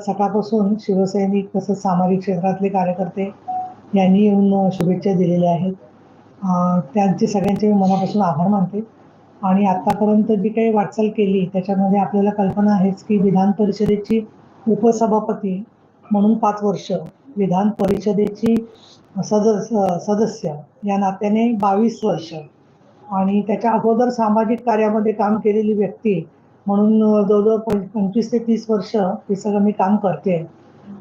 सकाळपासून शिवसैनिक तसंच सामाजिक क्षेत्रातले कार्यकर्ते यांनी येऊन शुभेच्छा दिलेल्या आहेत. त्यांचे सगळ्यांचे मी मनापासून आभार मानते. आणि आतापर्यंत जी काही वाटचाल केली त्याच्यामध्ये आपल्याला कल्पना आहेच की विधान परिषदेची उपसभापती म्हणून पाच वर्ष विधान परिषदेची सदस्य सदस्य या नात्याने बावीस वर्ष. आणि त्याच्या अगोदर सामाजिक कार्यामध्ये काम केलेली व्यक्ती म्हणून जवळजवळ पंचवीस ते तीस वर्ष हे सगळं मी काम करते.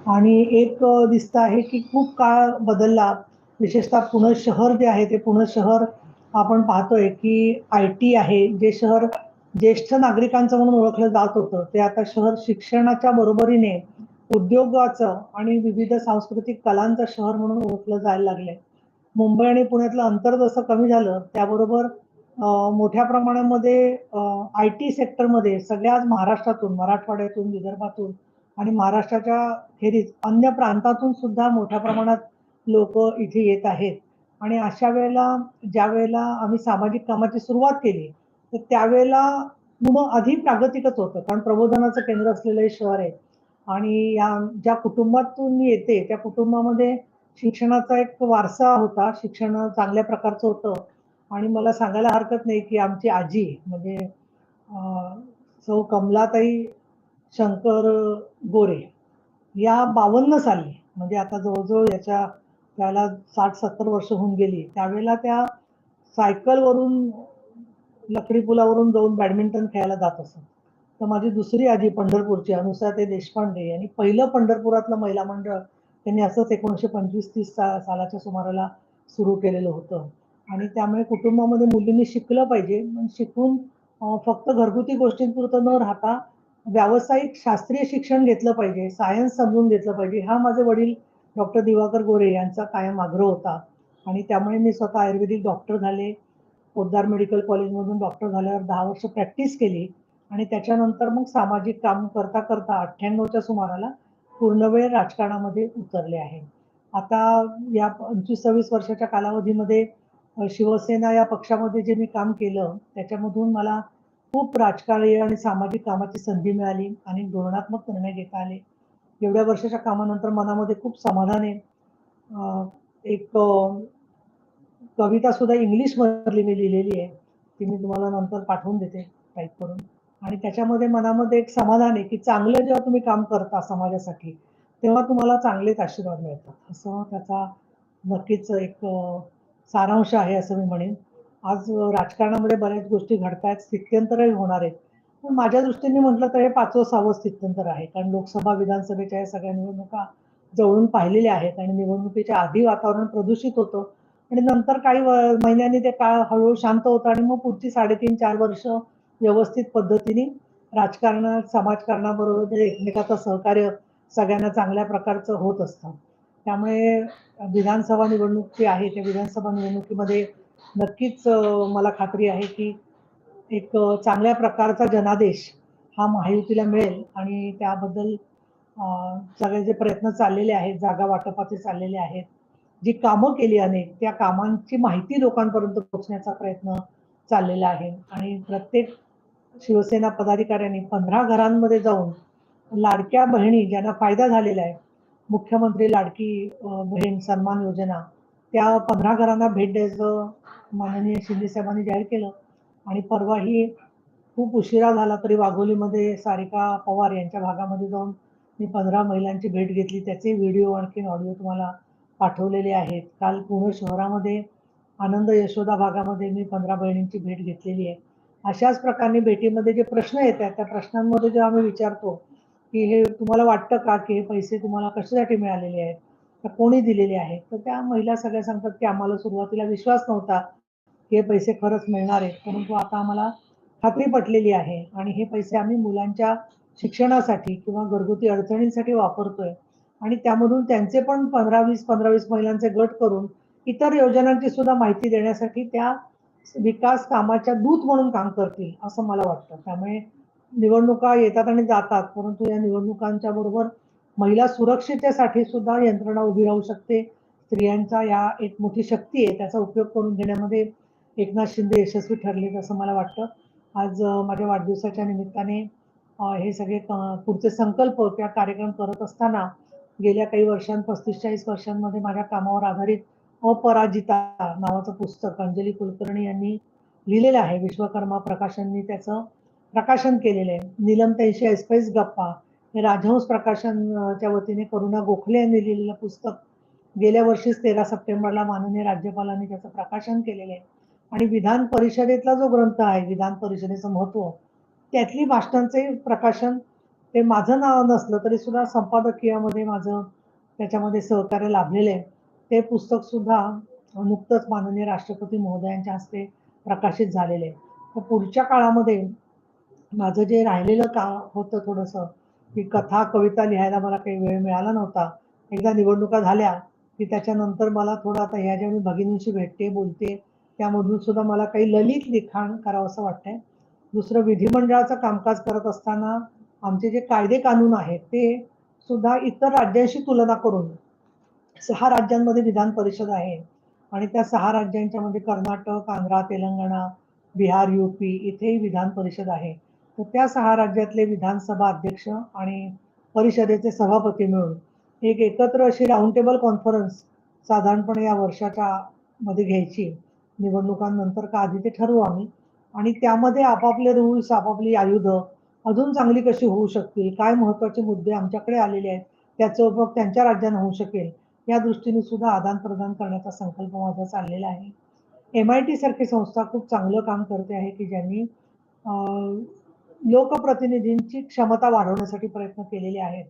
आणि एक दिसत दिसतं आहे की खूप काळ बदलला. विशेषतः पुणे शहर जे आहे ते पुणे शहर आपण पाहतोय की आय टी आहे जे शहर ज्येष्ठ नागरिकांचं म्हणून ओळखलं जात होतं ते आता शहर शिक्षणाच्या बरोबरीने उद्योगाचं आणि विविध सांस्कृतिक कलांचं शहर म्हणून ओळखलं जायला लागलंय. मुंबई आणि पुण्यातलं अंतर जसं कमी झालं त्याबरोबर मोठ्या प्रमाणामध्ये आय टी सेक्टरमध्ये सगळ्याच महाराष्ट्रातून मराठवाड्यातून विदर्भातून आणि महाराष्ट्राच्या खेरीज अन्य प्रांतातून सुद्धा मोठ्या प्रमाणात लोक इथे येत आहेत. आणि अशा वेळेला ज्या वेळेला आम्ही सामाजिक कामाची सुरुवात केली तर त्यावेळेला मग आधी प्रागतिकच होतं. कारण प्रबोधनाचं केंद्र असलेलं हे शहर आहे. आणि या ज्या कुटुंबातून मी येते त्या कुटुंबामध्ये शिक्षणाचा एक वारसा होता. शिक्षण चांगल्या प्रकारचं होतं. आणि मला सांगायला हरकत नाही की आमची आजी म्हणजे सौ कमलाताई शंकर गोरे या बावन्न साली म्हणजे आता जवळजवळ याच्या त्याला साठ सत्तर वर्ष होऊन गेली त्यावेळेला त्या सायकलवरून लकडी पुलावरून जाऊन बॅडमिंटन खेळायला जात असत. तर माझी दुसरी आजी पंढरपूरची अनुसाते देशपांडे यांनी पहिलं पंढरपुरातलं महिला मंडळ त्यांनी असंच एकोणीसशे पंचवीस तीस सा सालाच्या सुमाराला सुरू केलेलं होतं. आणि त्यामुळे कुटुंबामध्ये मुलींनी शिकलं पाहिजे. शिकून फक्त घरगुती गोष्टींपुरतं न राहता व्यावसायिक शास्त्रीय शिक्षण घेतलं पाहिजे सायन्स समजून घेतलं पाहिजे. हा माझे वडील डॉक्टर दिवाकर गोरे यांचा कायम आग्रह होता. आणि त्यामुळे मी स्वतः आयुर्वेदिक डॉक्टर झाले. पोद्दार मेडिकल कॉलेजमधून डॉक्टर झाल्यावर दहा वर्ष प्रॅक्टिस केली. आणि त्याच्यानंतर मग सामाजिक काम करता करता अठ्ठ्याण्णवच्या सुमाराला पूर्णवेळ राजकारणामध्ये उतरले आहे. आता या पंचवीस सव्वीस वर्षाच्या कालावधीमध्ये शिवसेना या पक्षामध्ये जे मी काम केलं त्याच्यामधून मला खूप राजकारणीय आणि सामाजिक कामाची संधी मिळाली आणि धोरणात्मक निर्णय घेता आले. एवढ्या वर्षाच्या कामानंतर मनामध्ये खूप समाधान आहे. एक कविता सुद्धा इंग्लिश मधली मी लिहिलेली आहे. ती मी तुम्हाला नंतर पाठवून देते टाईप करून. आणि त्याच्यामध्ये मनामध्ये एक समाधान आहे की चांगलं जेव्हा तुम्ही काम करता समाजासाठी तेव्हा तुम्हाला चांगलेच आशीर्वाद मिळतात. असं त्याचा नक्कीच एक सारांश आहे असं मी म्हणेन. आज राजकारणामध्ये बऱ्याच गोष्टी घडतायत स्थित्यंतरही होणार आहेत. पण माझ्या दृष्टीने म्हटलं तर हे पाचवं सहावं स्थित्यंतर आहे. कारण लोकसभा विधानसभेच्या या सगळ्या निवडणुका जवळून पाहिलेल्या आहेत आणि निवडणुकीच्या आधी वातावरण प्रदूषित होतं. आणि नंतर काही महिन्यांनी ते काळ हळूहळू शांत होतं आणि मग पुढची साडेतीन चार वर्ष व्यवस्थित पद्धतीने राजकारणात समाजकारणाबरोबर एकमेकाचं सहकार्य सगळ्यांना चांगल्या प्रकारचं होत असतं. त्यामुळे विधानसभा निवडणूक जी आहे त्या विधानसभा निवडणुकीमध्ये नक्कीच मला खात्री आहे की एक चांगल्या प्रकारचा जनादेश हा महायुतीला मिळेल आणि त्याबद्दल सगळे जे प्रयत्न चाललेले आहेत जागा वाटपाचे चाललेले आहेत जी कामं केली अनेक त्या कामांची माहिती लोकांपर्यंत पोहोचण्याचा प्रयत्न चाललेला आहे. आणि प्रत्येक शिवसेना पदाधिकाऱ्यांनी पंधरा घरांमध्ये जाऊन लाडक्या बहिणी ज्यांना फायदा झालेला आहे मुख्यमंत्री लाडकी बहीण सन्मान योजना त्या पंधरा घरांना भेट द्यायचं माननीय शिंदे साहेबांनी जाहीर केलं. आणि परवाही खूप उशिरा झाला तरी वाघोलीमध्ये सारिका पवार यांच्या भागामध्ये जाऊन मी पंधरा महिलांची भेट घेतली. त्याचे व्हिडिओ आणखीन ऑडिओ तुम्हाला पाठवलेले आहेत. काल पुणे शहरामध्ये आनंद यशोदा भागामध्ये मी पंधरा बहिणींची भेट घेतलेली आहे. अशाच प्रकारे भेटीमध्ये जे प्रश्न येतात त्या प्रश्नांमध्ये जेव्हा आम्ही विचारतो की हे तुम्हाला वाटतं का की हे पैसे तुम्हाला कशासाठी मिळालेले आहेत? तर कोणी दिलेले आहेत? तर त्या महिला सगळ्या सांगतात की आम्हाला सुरुवातीला विश्वास नव्हता की हे पैसे खरंच मिळणार आहेत. परंतु आता आम्हाला खात्री पटलेली आहे आणि हे पैसे आम्ही मुलांच्या शिक्षणासाठी किंवा घरगुती अडचणींसाठी वापरतोय. आणि त्यामधून त्यांचे पण पंधरा वीस पंधरा वीस महिलांचे गट करून इतर योजनांची सुद्धा माहिती देण्यासाठी त्या विकास कामाच्या दूत म्हणून काम करतील असं मला वाटतं. त्यामुळे निवडणुका येतात आणि जातात परंतु या निवडणुकांच्या बरोबर महिला सुरक्षितेसाठी सुद्धा यंत्रणा उभी राहू शकते स्त्रियांचा या एक मोठी शक्ती आहे त्याचा उपयोग करून घेण्यामध्ये एकनाथ शिंदे यशस्वी ठरलेत असं मला वाटतं आज माझ्या वाढदिवसाच्या निमित्ताने हे सगळे पुढचे संकल्प किंवा कार्यक्रम करत असताना गेल्या काही वर्षां 35-40 वर्षांमध्ये माझ्या कामावर आधारित अपराजिता नावाचं पुस्तक अंजली कुलकर्णी यांनी लिहिलेलं आहे. विश्वकर्मा प्रकाशननी त्याचं प्रकाशन केलेलं आहे. नीलमताईंशी ऐसपैस गप्पा हे राजहंस प्रकाशनच्या वतीने करुणा गोखले यांनी लिहिलेलं पुस्तक गेल्या वर्षीच 13 सप्टेंबरला माननीय राज्यपालांनी त्याचं प्रकाशन केलेलं आहे. आणि विधान परिषदेतला जो ग्रंथ आहे, विधान परिषदेचं महत्त्व, त्यातली भाषणांचे प्रकाशन ते माझं नाव नसलं तरी सुद्धा संपादकीयामध्ये माझं त्याच्यामध्ये सहकार्य लाभलेलं आहे. ते पुस्तक सुद्धा नुकतंच माननीय राष्ट्रपती महोदयांच्या हस्ते प्रकाशित झालेले आहे. तर पुढच्या काळामध्ये माझं जे राहिलेलं काम होतं थोडंसं, की कथा, कविता लिहायला मला काही वेळ मिळाला नव्हता. एकदा निवडणुका झाल्या, की त्याच्यानंतर मला थोडं आता ह्या ज्या मी भगिनींशी भेटते, बोलते, त्यामधून सुद्धा मला काही ललित लिखाण करावंसं वाटतंय. दुसरं विधिमंडळाचं कामकाज करत असताना आमचे जे कायदे कानून आहेत, ते सुद्धा इतर राज्यांशी तुलना करून सहा राज्यांमध्ये विधान परिषद आहे आणि त्या सहा राज्यांच्यामध्ये कर्नाटक, आंध्रा तेलंगणा, बिहार, यू-पी इथेही विधान परिषद आहे. तर त्या सहा राज्यातले विधानसभा अध्यक्ष आणि परिषदेचे सभापती मिळून एक एकत्र अशी राऊंड टेबल कॉन्फरन्स साधारणपणे या वर्षाच्या मध्ये घ्यायची. निवडणुकांनंतर का आधी ते ठरवू आम्ही आणि त्यामध्ये आपापले रूल्स, आपापली आयुधं अजून चांगली कशी होऊ शकतील, काय महत्त्वाचे मुद्दे आमच्याकडे आलेले आहेत, त्याचा उपयोग त्यांच्या राज्यांना होऊ शकेल, या दृष्टीने सुद्धा आदान-प्रदान करण्याचा संकल्प माझा चाललेला आहे. एम-आय-टी सारखी संस्था खूप चांगलं काम करते आहे, की ज्यांनी लोकप्रतिनिधींची क्षमता वाढवण्यासाठी प्रयत्न केलेले आहेत.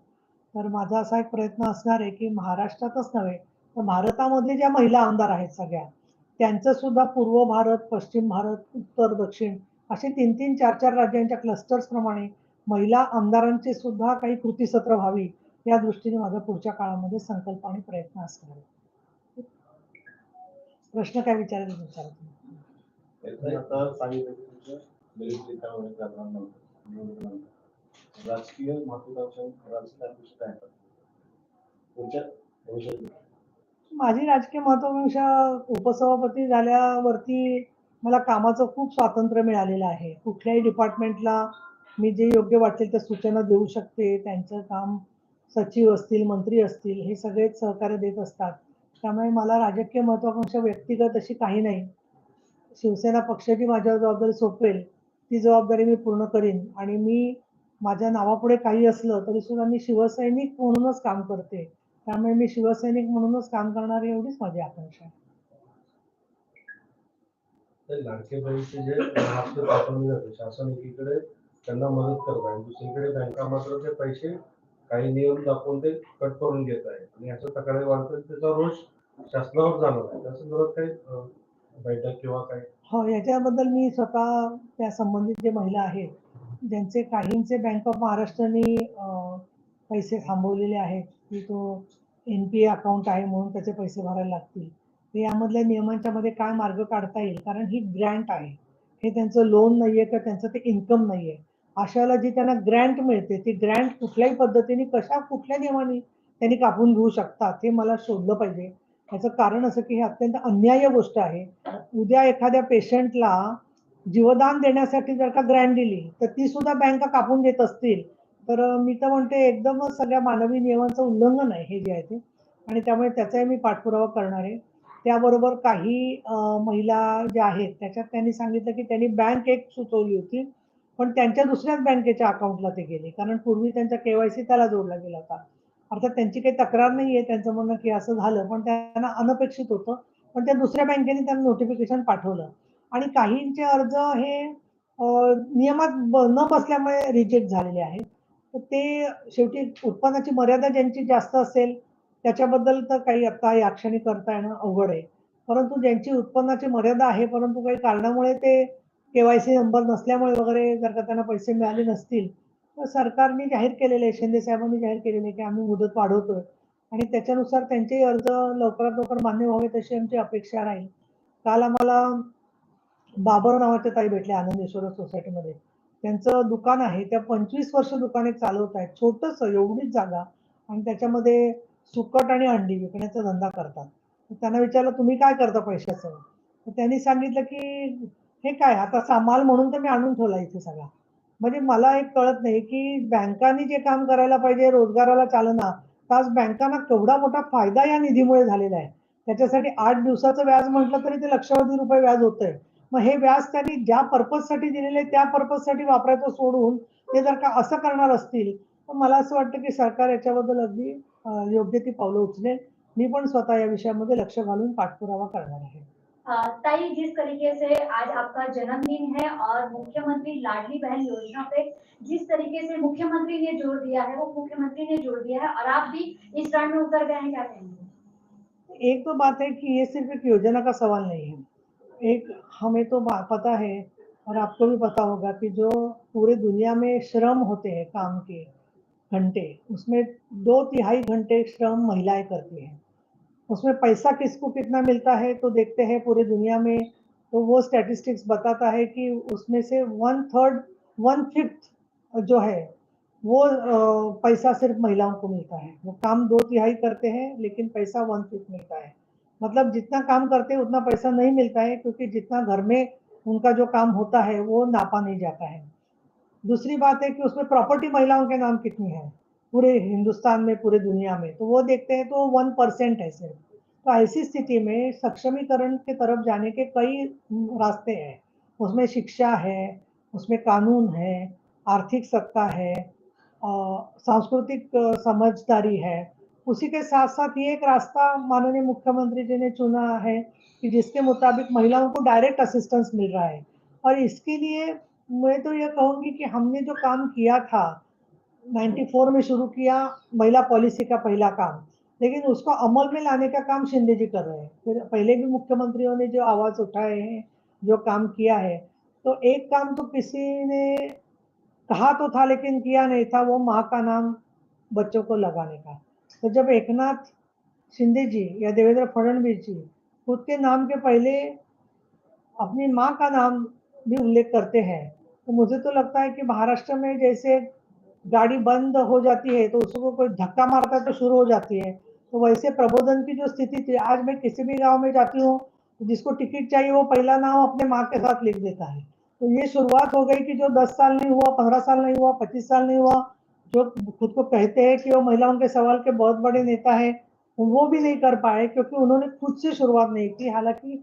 तर माझा असा एक प्रयत्न असणार आहे, की महाराष्ट्रातच नव्हे, तर भारतामधले ज्या महिला आमदार आहेत सगळ्या, त्यांचं सुद्धा पूर्व भारत, पश्चिम भारत, उत्तर, दक्षिण असे 3-3, 4-4 राज्यांच्या क्लस्टर्सप्रमाणे महिला आमदारांची सुद्धा काही कृतीसत्र व्हावी, या दृष्टीने माझा पुढच्या काळामध्ये संकल्प आणि प्रयत्न असणार आहे. प्रश्न काय विचारायचा विचारा राजकीय माझी राजकीय महत्वाकांक्षा उपसभापती झाल्यावरती मला कामाचं खूप स्वातंत्र्य मिळालेलं आहे. कुठल्याही डिपार्टमेंटला मी जे योग्य वाटेल त्या सूचना देऊ शकते. त्यांचं काम सचिव असतील, मंत्री असतील, हे सगळेच सहकार्य देत असतात. त्यामुळे मला राजकीय महत्त्वाकांक्षा व्यक्तिगत अशी काही नाही. शिवसेना पक्षाची माझ्यावर जबाबदारी सोपवेल, ती जबाबदारी मी पूर्ण करीन आणि मी माझ्या नावापुढे काही असलं तरी सुद्धा मी शिवसैनिक म्हणूनच काम करते. त्यामुळे मी शिवसैनिक म्हणूनच काम करणार एवढीच माझी आकांक्षा आहे. तर लाडके बहिणीचे जे पाठवले जाते शासन एकीकडे त्यांना मदत करत आहे दुसरीकडे बँका मात्र ते पैसे काही नियम दाखवून ते कट करून घेत आहे आणि याच्या तक्रारी वाढतात त्याचा रोष शासनावर जाणार आहे त्या संदर्भात काही बैठक किंवा काय हो, याच्याबद्दल मी स्वतः त्या संबंधित जे महिला आहेत, ज्यांचे काहींचे बँक ऑफ महाराष्ट्राने पैसे थांबवलेले आहेत, की तो एन-पी-ए अकाउंट आहे म्हणून त्याचे पैसे भरायला लागतील. तर यामधल्या नियमांच्या मध्ये काय मार्ग काढता येईल? कारण ही ग्रँट आहे. हे त्यांचं लोन नाहीये तर त्यांचं ते इन्कम नाहीये. अशाला जी त्यांना ग्रँट मिळते, ती ग्रँट कुठल्याही पद्धतीने कशा कुठल्या नियमाने त्यांनी कापून घेऊ शकतात, हे मला शोधलं पाहिजे. ह्याचं कारण असं, की हे अत्यंत अन्याय गोष्ट आहे. उद्या एखाद्या पेशंटला जीवदान देण्यासाठी जर का ग्रँट दिली, तर ती सुद्धा बँका कापून घेत असतील, तर मी तर म्हणते एकदमच सगळ्या मानवी नियमांचं उल्लंघन आहे हे जे आहे ते आणि त्यामुळे त्याचाही मी पाठपुरावा करणार आहे. त्याबरोबर काही महिला ज्या आहेत, त्याच्यात त्यांनी सांगितलं, की त्यांनी बँक एक सुचवली होती, पण त्यांच्या दुसऱ्याच बँकेच्या अकाउंटला ते गेले. कारण पूर्वी त्यांचा केवायसी त्याला जोडला गेला होता. अर्थात त्यांची काही तक्रार नाहीये. त्यांचं म्हणणं, की असं झालं, पण त्यांना अनपेक्षित होतं. पण त्या दुसऱ्या बँकेने त्यांना नोटिफिकेशन पाठवलं आणि काहींचे अर्ज हे नियमात न बसल्यामुळे रिजेक्ट झालेले आहेत. तर ते शेवटी उत्पन्नाची मर्यादा ज्यांची जास्त असेल, त्याच्याबद्दल तर काही आता या क्षणी करता येणं अवघड आहे. परंतु ज्यांची उत्पन्नाची मर्यादा आहे, परंतु काही कारणामुळे ते केवायसी नंबर नसल्यामुळे वगैरे जर का त्यांना पैसे मिळाले नसतील, सरकारने जाहीर केलेले आहे, शिंदे साहेबांनी जाहीर केलेले की आम्ही मुदत वाढवतोय आणि त्याच्यानुसार त्यांचेही अर्ज लवकरात लवकर मान्य व्हावेत अशी आमची अपेक्षा राहील. काल आम्हाला बाबर नावाच्या ताई भेटल्या आनंदेश्वर सोसायटीमध्ये. त्यांचं दुकान आहे. त्या 25 वर्ष दुकाने चालवत आहेत. छोटस एवढीच जागा आणि त्याच्यामध्ये सुकट आणि अंडी विकण्याचा धंदा करतात. त्यांना विचारलं, "तुम्ही काय करता पैशाचं?" त्यांनी सांगितलं, की "हे काय आता सामाल म्हणून तर मी आणून ठेवला इथे सगळा." म्हणजे मला एक कळत नाही की बँकांनी जे काम करायला पाहिजे रोजगाराला चालना आज बँकांना केवढा मोठा फायदा या निधीमुळे झालेला आहे. त्याच्यासाठी आठ दिवसाचं व्याज म्हटलं तरी ते लक्षावधी रुपये व्याज होतंय. मग हे व्याज त्यांनी ज्या पर्पजसाठी दिलेले त्या पर्पजसाठी वापरायचं सोडून ते जर का असं करणार असतील तर मला असं वाटतं की सरकार याच्याबद्दल अगदी योग्य ती पावलं उचलेल. मी पण स्वतः या विषयामध्ये लक्ष घालून पाठपुरावा करणार आहे. ताई जिस तरीके से आज आपका जन्मदिन है और मुख्यमंत्री लाडली बहन योजना पे जिस तरीके से मुख्यमंत्री ने ज़ोर दिया है, वो मुख्यमंत्री ने ज़ोर दिया है और आप भी इस रण में उतर गए हैं, क्या कहेंगे? एक तो बात है कि ये सिर्फ़ एक योजना का सवाल नहीं है। एक, हमें तो पता है और आपको भी पता होगा कि जो पूरे दुनिया में श्रम होते हैं काम के घंटे, उसमें दो तिहाई घंटे श्रम महिलाएँ करती हैं। उसमें पैसा किसको कितना मिलता है तो देखते हैं पूरे दुनिया में तो वो स्टैटिस्टिक्स बताता है कि उसमें से वन थर्ड वन फिफ्थ जो है, वो पैसा सिर्फ़ महिलाओं को मिलता है। वो काम दो तिहाई करते हैं, लेकिन पैसा वन फिफ्थ मिलता है। मतलब जितना काम करते हैं, उतना पैसा नहीं मिलता है, क्योंकि जितना घर में उनका जो काम होता है, वो नापा नहीं जाता है। दूसरी बात है कि उसमें प्रॉपर्टी महिलाओं के नाम कितनी है? पूरे हिंदुस्तान में, पूरे दुनिया में। तो वो देखते हैं तो वन परसेंट है सिर्फ़। तो ऐसी स्थिति में सक्षमीकरण के तरफ़ जाने के कई रास्ते हैं। उसमें शिक्षा है, उसमें कानून है, आर्थिक सत्ता है सांस्कृतिक समझदारी है। उसी के साथ साथ ये एक रास्ता माननीय मुख्यमंत्री जी ने चुना है कि जिसके मुताबिक महिलाओं को डायरेक्ट असिस्टेंस मिल रहा है। और इसके लिए मैं तो ये कहूँगी कि हमने जो काम किया था 94 में शुरू किया महिला पॉलिसी का पहला काम। लेकिन उसको अमल में लाने का काम शिंदे जी कर रहे हैं। फिर पहले भी मुख्यमंत्रियों ने जो आवाज़ उठाए हैं, जो काम किया है तो एक काम तो किसी ने कहा तो था लेकिन किया नहीं था, वो माँ का नाम बच्चों को लगाने का। तो जब एकनाथ शिंदे जी या देवेंद्र फडणवीस जी खुद के नाम के पहले अपनी माँ का नाम भी उल्लेख करते हैं तो मुझे तो लगता है कि महाराष्ट्र में जैसे गाड़ी बंद हो जाती है तो उसको कोई धक्का मारता है तो शुरू हो जाती है। तो वैसे प्रबोधन की जो स्थिति थी, आज मैं किसी भी गाँव में जाती हूँ तो जिसको टिकट चाहिए वो पहला नाम अपने माँ के साथ लिख देता है। तो ये शुरुआत हो गई कि जो 10 साल नहीं हुआ 15 साल नहीं हुआ 25 साल नहीं हुआ, जो खुद को कहते हैं कि वो महिलाओं के सवाल के बहुत बड़े नेता है, वो भी नहीं कर पाए, क्योंकि उन्होंने खुद से शुरुआत नहीं की। हालाँकि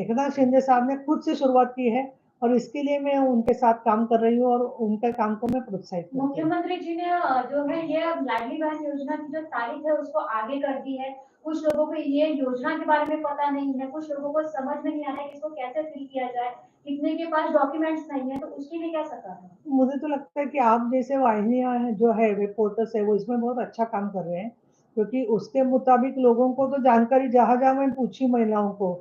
एकनाथ शिंदे साहब ने खुद से शुरुआत की है और इसके लिए मैं उनके साथ काम कर रही हूँ और उनके काम को मैं प्रोत्साहित मुख्यमंत्री जी ने जो है ये लाडली बहन योजना की जो तारीख है उसको आगे कर दी है। कुछ लोगों को ये योजना के बारे में पता नहीं है कुछ लोगों को समझ में नहीं आ रहा है इसको कैसे फिल किया जाए। कितने के पास डॉक्यूमेंट्स नहीं है तो उसके लिए क्या सरकार है? मुझे तो लगता है कि आप जैसे वाहिनियाँ जो है वेब पोर्टल्स है वो इसमें बहुत अच्छा काम कर रहे हैं। क्योंकि उसके मुताबिक लोगों को तो जानकारी जहाँ जहाँ मैं पूछी महिलाओं को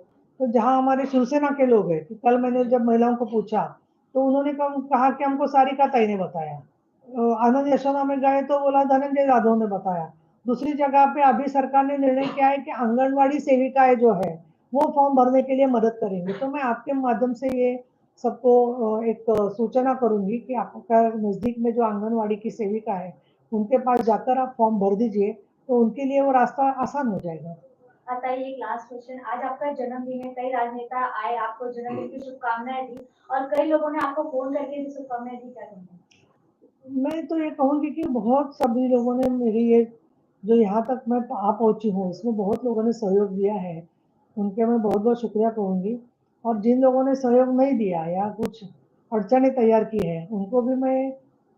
तो जहाँ हमारे शिवसेना के लोग हैं, कि कल मैंने जब महिलाओं को पूछा तो उन्होंने कहा कहा कि हमको सारिका ताई ने बताया। आनंद यशोदा में गए तो बोला, धनंजय यादव ने बताया। दूसरी जगह पे अभी सरकार ने निर्णय किया है कि आंगनवाड़ी सेविकाएँ जो है, वो फॉर्म भरने के लिए मदद करेंगे। तो मैं आपके माध्यम से ये सबको एक सूचना करूँगी कि आपका नज़दीक में जो आंगनवाड़ी की सेविका है, उनके पास जाकर आप फॉर्म भर दीजिए तो उनके लिए वो रास्ता आसान हो जाएगा। आता है एक लास्ट क्वेश्चन आज आपका जन्मदिन है कई राजनेता आए आपको जन्मदिन की शुभकामनाएँ दी और कई लोगों ने आपको फ़ोन करके भी शुभकामनाएँ दी क्या मैं तो ये कहूँगी कि बहुत सभी लोगों ने मेरी ये जो यहाँ तक मैं आ पहुँची हूँ इसमें बहुत लोगों ने सहयोग दिया है। उनके मैं बहुत बहुत शुक्रिया कहूँगी। और जिन लोगों ने सहयोग नहीं दिया या कुछ अड़चने तैयार की है उनको भी मैं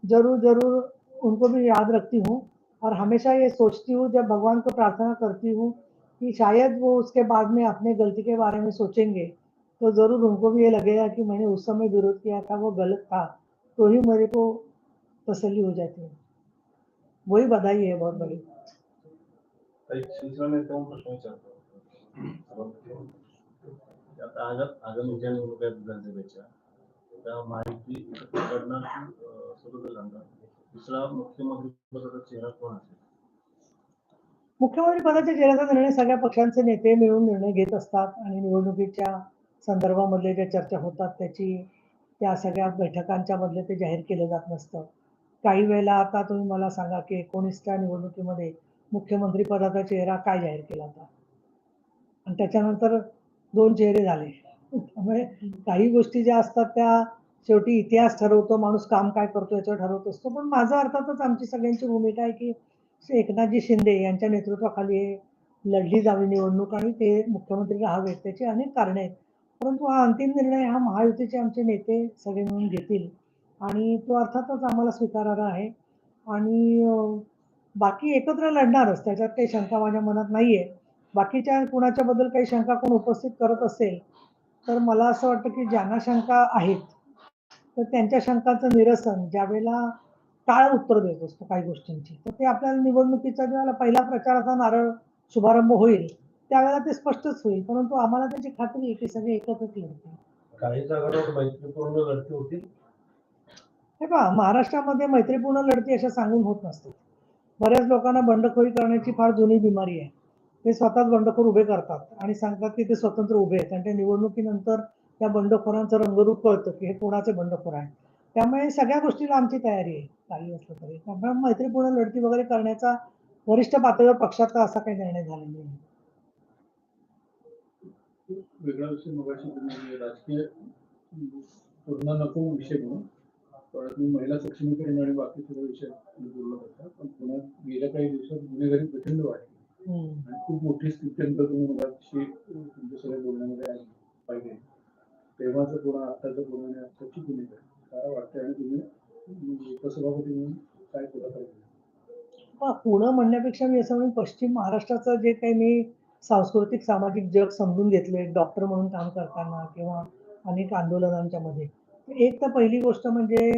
ज़रूर ज़रूर उनको भी याद रखती हूँ। और हमेशा ये सोचती हूँ जब भगवान को प्रार्थना करती हूँ कि शायद वो उसके बाद में अपने गलती के बारे में सोचेंगे तो ज़रूर उनको भी ये लगेगा कि मैंने उस समय विरोध किया था, वो गलत था तो ही मेरे को तसल्ली हो जाती है। वही बधाई है, बहुत बड़ी। झाला दुसरा मुख्यमंत्री चेहरा कोण असेल मुख्यमंत्री पदाच्या चेहऱ्याचा निर्णय सगळ्या पक्षांचे नेते मिळून निर्णय घेत असतात आणि निवडणुकीच्या संदर्भामधले ज्या चर्चा होतात त्याची त्या सगळ्या बैठकांच्या मधले ते जाहीर केलं जात नसतं. काही वेळेला आता तुम्ही मला सांगा की एकोणीसच्या निवडणुकीमध्ये मुख्यमंत्री पदाचा चेहरा काय जाहीर केला होता? आणि त्याच्यानंतर दोन चेहरे झाले. त्यामुळे काही गोष्टी ज्या असतात त्या शेवटी इतिहास ठरवतो माणूस काम काय करतो याच्यावर ठरवत असतो. पण माझा अर्थातच आमची सगळ्यांची भूमिका आहे की एकनाथजी शिंदे यांच्या नेतृत्वाखाली लढली जावी निवडणूक आणि ते मुख्यमंत्री राहावेत त्याची अनेक कारणे आहेत. परंतु हा अंतिम निर्णय हा महायुतीचे आमचे नेते सगळे मिळून घेतील आणि तो अर्थातच आम्हाला स्वीकारार्ह आहे. आणि बाकी एकत्र लढणारच त्याच्यात काही शंका माझ्या मनात नाही आहे बाकीच्या कुणाच्या बद्दल काही शंका कोण उपस्थित करत असेल तर मला असं वाटतं की ज्यांना शंका आहेत तर त्यांच्या शंकांचं निरसन ज्यावेळेला टाळ उत्तर देत असतो काही गोष्टींची? तर ते आपल्याला निवडणुकीचा ज्यावेळेला पहिला प्रचाराचा नारळ शुभारंभ होईल त्यावेळेला ते स्पष्टच होईल. परंतु आम्हाला त्याची खात्री आहे की सगळे एकत्रच लढतील काही जागांवर मैत्रीपूर्ण लढती होती? हे पहा महाराष्ट्रामध्ये मैत्रीपूर्ण लढती अशा सांगून होत नसतात. बऱ्याच लोकांना बंडखोरी करण्याची फार जुनी बिमारी आहे. ते स्वतःच बंडखोर उभे करतात आणि सांगतात की ते स्वतंत्र उभे आहेत. आणि त्या निवडणुकीनंतर त्या बंडखोरांचं रंगरूप कळतं की हे कोणाचे बंडखोर आहे त्यामुळे सगळ्या गोष्टीला आमची तयारी आहे काही असलं तरी. त्यामुळे मैत्रीपूर्ण लढती वगैरे करण्याचा वरिष्ठ पातळीवर पक्षाचा असा काही निर्णय झालेला नाही. वेगळा विषय मगाशी तुम्ही राजकीय तुलना नको विषय म्हणून परत मी महिला सक्षमीकरण आणि बाकी सगळे विषय तुम्ही बोलत होता पण पुण्यात गेल्या काही दिवसात गुन्हेगारी प्रचंड वाढली. आणि खूप मोठी स्थित्यंतर तुम्ही मगाशी तुमच्या सगळ्या बोलण्यामध्ये आली पाहिजे. तेव्हाचं पुन्हा आताचं पुन्हा आणि आताची काय वाटते आणि तुम्ही म्हणजे उपसभापती म्हणून काय पुढाकार म्हणण्यापेक्षा मी असं म्हणून पश्चिम महाराष्ट्राचं जे काही मी सांस्कृतिक सामाजिक जग समजून घेतले डॉक्टर म्हणून काम करताना किंवा अनेक आंदोलनांच्या मध्ये एक तर पहिली गोष्ट म्हणजे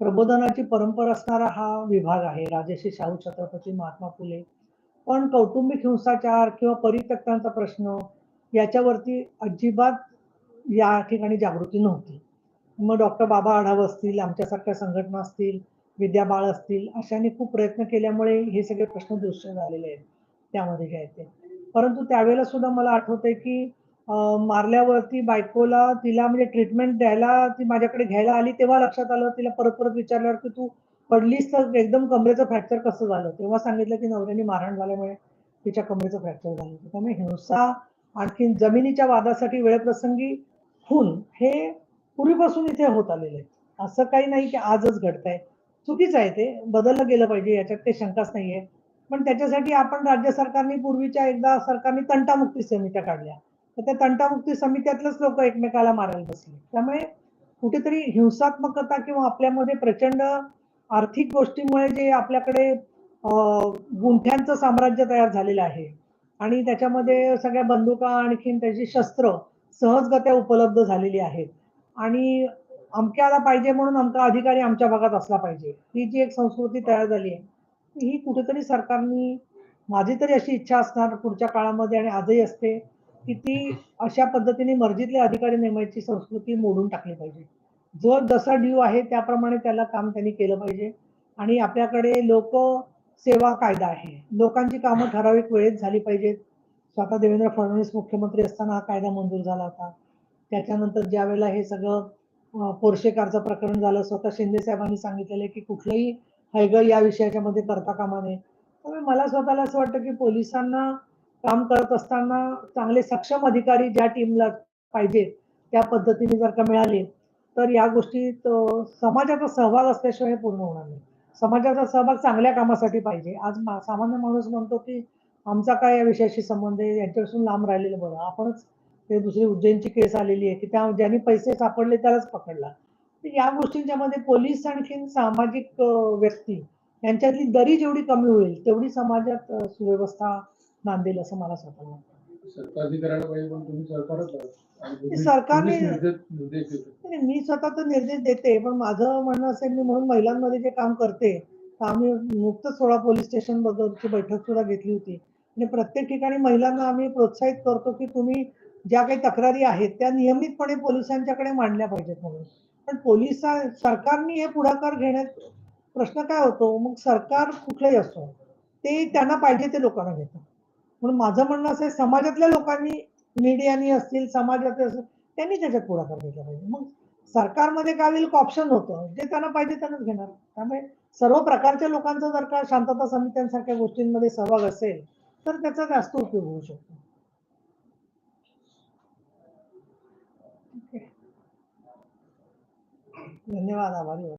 प्रबोधनाची परंपरा असणारा हा विभाग आहे राजश्री शाहू छत्रपती महात्मा फुले. पण कौटुंबिक हिंसाचार किंवा परित्यक्तांचा प्रश्न याच्यावरती अजिबात या ठिकाणी जागृती नव्हती. मग डॉक्टर बाबा आढाव असतील आमच्यासारख्या संघटना असतील विद्या बाळ असतील अशाने खूप प्रयत्न केल्यामुळे हे सगळे प्रश्न दृश्य झालेले आहेत त्यामध्ये जे ते परंतु त्यावेळेला सुद्धा मला आठवतंय की मारल्यावरती बायकोला तिला म्हणजे ट्रीटमेंट द्यायला ती माझ्याकडे घ्यायला आली तेव्हा लक्षात आलं तिला परत परत विचारल्यावर की तू पडलीस तर एकदम कमरेचं फ्रॅक्चर कसं झालं? तेव्हा सांगितलं की नवऱ्याने मारहाण झाल्यामुळे तिच्या कमरेचं फ्रॅक्चर झालं त्यामुळे हिंसा आणखीन जमिनीच्या वादासाठी वेळप्रसंगी खून हे पूर्वीपासून इथे होत आलेले आहेत. असं काही नाही की आजच घडतंय. चुकीचं आहे ते. बदललं गेलं पाहिजे. याच्यात काही शंकाच नाहीये. पण त्याच्यासाठी आपण राज्य सरकारने पूर्वीच्या एकदा सरकारने तंटामुक्ती समित्या काढल्या. तर त्या तंटामुक्ती समित्यातलेच लोक एकमेकाला मारायला बसले. त्यामुळे कुठेतरी हिंसात्मकता किंवा आपल्यामध्ये प्रचंड आर्थिक गोष्टीमुळे जे आपल्याकडे गुंठ्यांचं साम्राज्य तयार झालेलं आहे. आणि त्याच्यामध्ये सगळ्या बंदुका आणखीन त्याची शस्त्र सहजगत्या उपलब्ध झालेली आहेत. आणि अमक्याला पाहिजे म्हणून अमका अधिकारी आमच्या भागात असला पाहिजे. ही जी एक संस्कृती तयार झाली आहे ही कुठेतरी सरकारनी माझी तरी अशी इच्छा असणार पुढच्या काळामध्ये आणि आजही असते की ती अशा पद्धतीने मर्जीतले अधिकारी नेमायची संस्कृती मोडून टाकली पाहिजे. जो जसा ड्यू आहे त्याप्रमाणे त्याला काम त्यांनी केलं पाहिजे. आणि आपल्याकडे लोक सेवा कायदा आहे. लोकांची कामं ठराविक वेळेत झाली पाहिजेत. स्वतः देवेंद्र फडणवीस मुख्यमंत्री असताना हा कायदा मंजूर झाला होता. त्याच्यानंतर ज्या वेळेला हे सगळं पोर्शेकारचं प्रकरण झालं स्वतः शिंदे साहेबांनी सांगितलेलं की कुठलंही हैगळ या विषयाच्या मध्ये करता कामा नये. त्यामुळे मला स्वतःला असं वाटतं की पोलिसांना काम करत असताना चांगले सक्षम अधिकारी ज्या टीमला पाहिजेत त्या पद्धतीने जर का मिळाले तर या गोष्टीत समाजाचा सहभाग असल्याशिवाय हे पूर्ण होणार नाही. समाजाचा सहभाग चांगल्या कामासाठी पाहिजे. आज सामान्य माणूस म्हणतो की आमचा काय या विषयाशी संबंध आहे यांच्यापासून लांब राहिलेलं बरं. आपणच ते दुसरी उज्जैनची केस आलेली आहे की त्या ज्यांनी पैसे सापडले त्यालाच पकडला. या गोष्टींच्या मध्ये पोलीस आणखीन सामाजिक व्यक्ती यांच्यातली दरी जेवढी कमी होईल तेवढी समाजात सुव्यवस्था नांदेल असं मला स्वतःला वाटतं. सरकारने मी स्वतः तर निर्देश देते पण माझं म्हणणं असेल मी म्हणून महिलांमध्ये जे काम करते तर आम्ही नुकतंच सोळा पोलीस स्टेशन बद्दलची बैठक सुद्धा घेतली होती. आणि प्रत्येक ठिकाणी महिलांना आम्ही प्रोत्साहित करतो की तुम्ही ज्या काही तक्रारी आहेत त्या नियमितपणे पोलिसांच्याकडे मांडल्या पाहिजेत म्हणून. पण पोलीस सरकारने हे पुढाकार घेण्यात प्रश्न काय होतो? मग सरकार कुठलंही असो ते त्यांना पाहिजे ते लोकांना घेतात म्हणून माझं म्हणणं असं आहे समाजातल्या लोकांनी मीडियानी असतील समाजातले असतील त्यांनी त्याच्यात पुढाकार घेतला पाहिजे. मग सरकारमध्ये काय होईल ऑप्शन होतं? जे त्यांना पाहिजे त्यांनाच घेणार. त्यामुळे सर्व प्रकारच्या लोकांचा जर का शांतता समित्यांसारख्या गोष्टींमध्ये सहभाग असेल तर त्याचा जास्त उपयोग होऊ शकतो. ठीक आहे. धन्यवाद आभारी आहे.